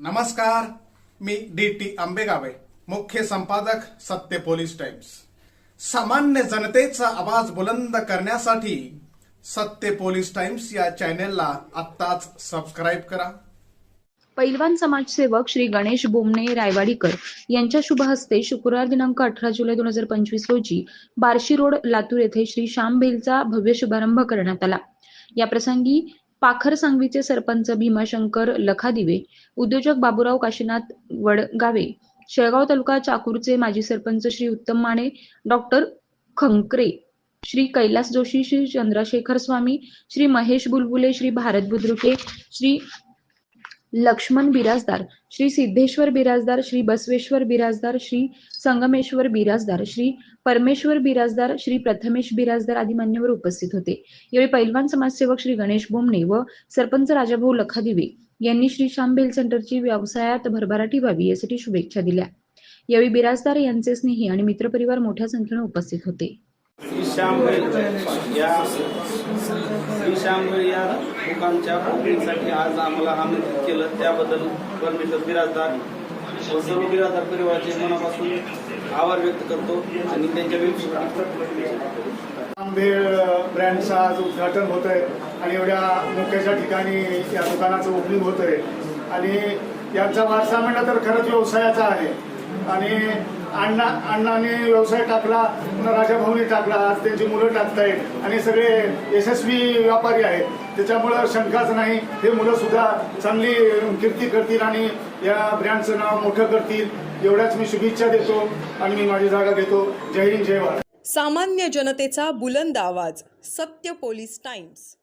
नमस्कार मी D T आंबेगावे मुख्य संपादक सत्य पोलीस टाइम्स. सामान्य जनतेचा आवाज बुलंद करण्यासाठी सत्य पोलीस टाइम्स या चॅनेलला आत्ताच सबस्क्राईब करा. पैलवान समाजसेवक श्री गणेश बोमणे रायवाडीकर यांच्या शुभ हस्ते शुक्रवार दिनांक अठरा जुलै दोन हजार पंचवीस रोजी बार्शी रोड लातूर येथे श्री श्याम बेलचा भव्य शुभारंभ करण्यात आला. या प्रसंगी पाखर सांगवीचे सरपंच भीमाशंकर लखादिवे उद्योजक बाबूराव काशीनाथ वडगावे शेळगाव तालुका चाकूरचे माजी सरपंच श्री उत्तम माने डॉक्टर खंकरे श्री कैलास जोशी श्री चंद्रशेखर स्वामी श्री महेश बुलबुले श्री भारत बुद्रुके श्री लक्ष्मण बिराजदार श्री सिद्धेश्वर बिराजदार श्री बसवेश्वर बिराजदार श्री संगमेश्वर बिराजदार श्री परमेश्वर बिराजदार श्री प्रथमेश बिराजदार आदी मान्यवर उपस्थित होते. यावेळी पैलवान समाजसेवक श्री गणेश बोमणे व सरपंच राजाभाऊ लखादिवे यांनी श्री श्यामबेल सेंटरची व्यवसायात भरभराटी व्हावी यासाठी शुभेच्छा दिल्या. यावेळी बिराजदार यांचे स्नेही आणि मित्रपरिवार मोठ्या संख्येने उपस्थित होते. या श्री या लोकांच्या ओपनिंगसाठी आज आम्हाला आमंत्रित केलं. त्याबद्दल परमेश्वर बिराजदार व सर्व बिराजदार परिवाराचे मनापासून आभार व्यक्त करतो आणि त्यांच्या वेबसाईट आंबेड ब्रँडचं आज उद्घाटन होत आहे आणि एवढ्या मोक्याच्या ठिकाणी या दुकानाचं ओपनिंग होत आहे. आणि यांचा वारसा म्हणला तर खरंच व्यवसायाचा आहे. आणि अण्णा अण्णाने व्यवसाय टाकला पुन्हा राजाभाऊनी टाकला आज त्यांची मुलं टाकतायत आणि सगळे यशस्वी व्यापारी आहेत. त्याच्यामुळं शंकाच नाही हे मुलं सुद्धा चांगली कीर्ती करतील आणि या ब्रँडचं नाव मोठं करतील. एवढ्याच मी शुभेच्छा देतो आणि मी माझी जागा घेतो. जय हिंद जय भारत. सामान्य जनतेचा बुलंद आवाज सत्य पोलीस टाइम्स.